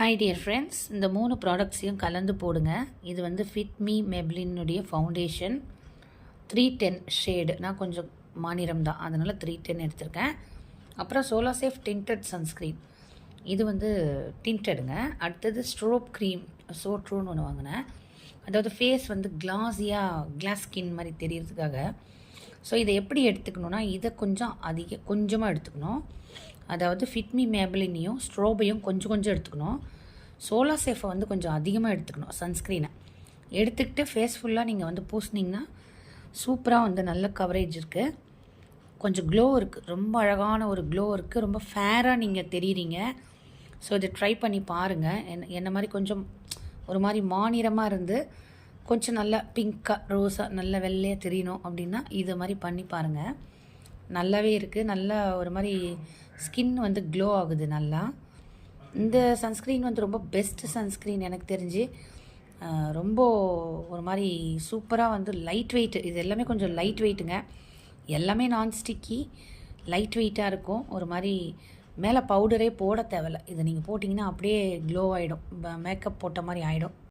Hi dear friends இந்த மூணு ப்ராடக்ட்ஸையும் கலந்து போடுங்க. இது வந்து ஃபிட் மீ மெப்ளினுடைய ஃபவுண்டேஷன் த்ரீ டென் ஷேடு நான் கொஞ்சம் மாநிலம் தான். அதனால் த்ரீ டென் எடுத்திருக்கேன். அப்புறம் சோலாசேஃப் டிண்டட் சன்ஸ்க்ரீன் இது வந்து டிண்டடுங்க அடுத்தது ஸ்ட்ரோப் க்ரீம் சோட்ரூன்னு ஒன்று வாங்கினேன். அதாவது ஃபேஸ் வந்து கிளாஸியாக கிளாஸ் ஸ்கின் மாதிரி தெரியறதுக்காக. ஸோ இதை எப்படி எடுத்துக்கணுன்னா இதை கொஞ்சம் அதிக கொஞ்சமாக எடுத்துக்கணும். அதாவது ஃபிட்மி மேபிளினையும் ஸ்ட்ரோபையும் கொஞ்சம் கொஞ்சம் எடுத்துக்கணும். சோலா சேஃபை வந்து கொஞ்சம் அதிகமாக எடுத்துக்கணும் சன்ஸ்க்ரீனை எடுத்துக்கிட்டு ஃபேஸ் ஃபுல்லாக நீங்கள் வந்து பூசினீங்கன்னா சூப்பராக வந்து நல்ல கவரேஜ் இருக்குது கொஞ்சம் க்ளோ இருக்குது ரொம்ப அழகான ஒரு க்ளோ இருக்குது ரொம்ப ஃபேராக நீங்கள் தெரியுறீங்க. ஸோ இதை ட்ரை பண்ணி பாருங்கள் என்ன என்ன மாதிரி கொஞ்சம் ஒரு மாதிரி மாநிறமாக இருந்து கொஞ்சம் நல்லா பிங்க்காக ரோஸாக நல்ல வெள்ளையாக தெரியணும் அப்படின்னா இது மாதிரி பண்ணி பாருங்கள் நல்லாவே இருக்குது நல்லா ஒரு மாதிரி ஸ்கின் வந்து க்ளோ ஆகுது நல்லா. இந்த சன்ஸ்க்ரீன் வந்து ரொம்ப பெஸ்ட்டு சன்ஸ்க்ரீன் எனக்கு தெரிஞ்சு. ரொம்ப ஒரு மாதிரி சூப்பராக வந்து லைட் வெயிட் இது எல்லாமே கொஞ்சம் லைட் வெயிட்டுங்க எல்லாமே நான் ஸ்டிக்கி லைட் வெயிட்டாக இருக்கும். ஒரு மாதிரி மேலே பவுடரே போட தேவையில்ல. இதை நீங்கள் போட்டிங்கன்னா அப்படியே க்ளோ ஆகிடும் மேக்கப் போட்ட மாதிரி ஆகிடும்